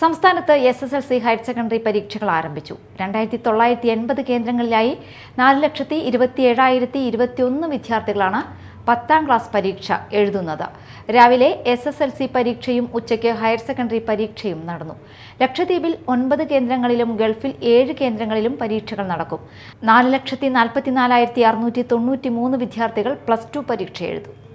സംസ്ഥാനത്ത് S S L C higher secondary പരീക്ഷകൾ ആരംഭിച്ചു. രണ്ടായിരത്തി തൊള്ളായിരത്തി എൺപത് കേന്ദ്രങ്ങളിലായി നാല് ലക്ഷത്തി ഇരുപത്തി ഏഴായിരത്തി ഇരുപത്തിയൊന്ന് വിദ്യാർത്ഥികളാണ് പത്താം ക്ലാസ് പരീക്ഷ എഴുതുന്നത്. രാവിലെ എസ് എസ് എൽ സി പരീക്ഷയും ഉച്ചയ്ക്ക് ഹയർ സെക്കൻഡറി പരീക്ഷയും നടന്നു. ലക്ഷദ്വീപിൽ ഒൻപത് കേന്ദ്രങ്ങളിലും ഗൾഫിൽ ഏഴ് കേന്ദ്രങ്ങളിലും പരീക്ഷകൾ നടക്കും. നാല് ലക്ഷത്തി നാൽപ്പത്തിനാലായിരത്തി അറുന്നൂറ്റി തൊണ്ണൂറ്റി മൂന്ന് വിദ്യാർത്ഥികൾ പ്ലസ് ടു പരീക്ഷ എഴുതും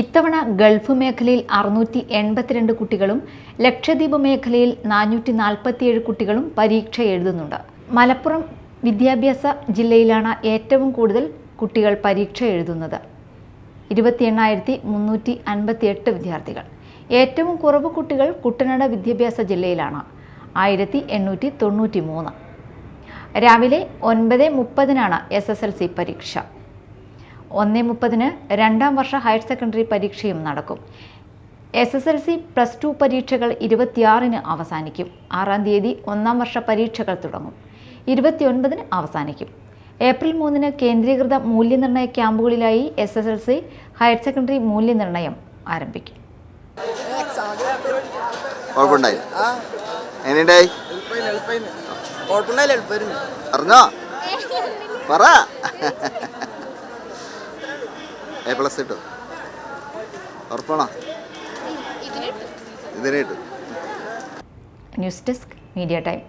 ഇത്തവണ ഗൾഫ് മേഖലയിൽ അറുന്നൂറ്റി എൺപത്തിരണ്ട് കുട്ടികളും ലക്ഷദ്വീപ് മേഖലയിൽ നാനൂറ്റി നാൽപ്പത്തിയേഴ് കുട്ടികളും പരീക്ഷ എഴുതുന്നുണ്ട്. മലപ്പുറം വിദ്യാഭ്യാസ ജില്ലയിലാണ് ഏറ്റവും കൂടുതൽ കുട്ടികൾ പരീക്ഷ എഴുതുന്നത്. ഇരുപത്തി എണ്ണായിരത്തി മുന്നൂറ്റി അൻപത്തി എട്ട് വിദ്യാർത്ഥികൾ. ഏറ്റവും കുറവ് കുട്ടികൾ കുട്ടനാട് വിദ്യാഭ്യാസ ജില്ലയിലാണ്. ആയിരത്തി എണ്ണൂറ്റി തൊണ്ണൂറ്റി മൂന്ന് രാവിലെ ഒൻപത് മുപ്പതിനാണ് എസ് എസ് എൽ സി പരീക്ഷ. ഒന്ന് മുപ്പതിന് രണ്ടാം വർഷ ഹയർ സെക്കൻഡറി പരീക്ഷയും നടക്കും. S S L C plus two പരീക്ഷകൾ ഇരുപത്തിയാറിന് അവസാനിക്കും. ആറാം തീയതി ഒന്നാം വർഷ പരീക്ഷകൾ തുടങ്ങും. ഇരുപത്തിയൊൻപതിന് അവസാനിക്കും. ഏപ്രിൽ മൂന്നിന് കേന്ദ്രീകൃത മൂല്യനിർണയ ക്യാമ്പുകളിലായി S S L C higher secondary മൂല്യനിർണയം ആരംഭിക്കും. അറിഞ്ഞോ? പറ. എ പ്ലസ് കിട്ടും ഉറപ്പാണോ? ഇതിനെ കിട്ടും ന്യൂസ് ഡെസ്ക് മീഡിയ ടൈം.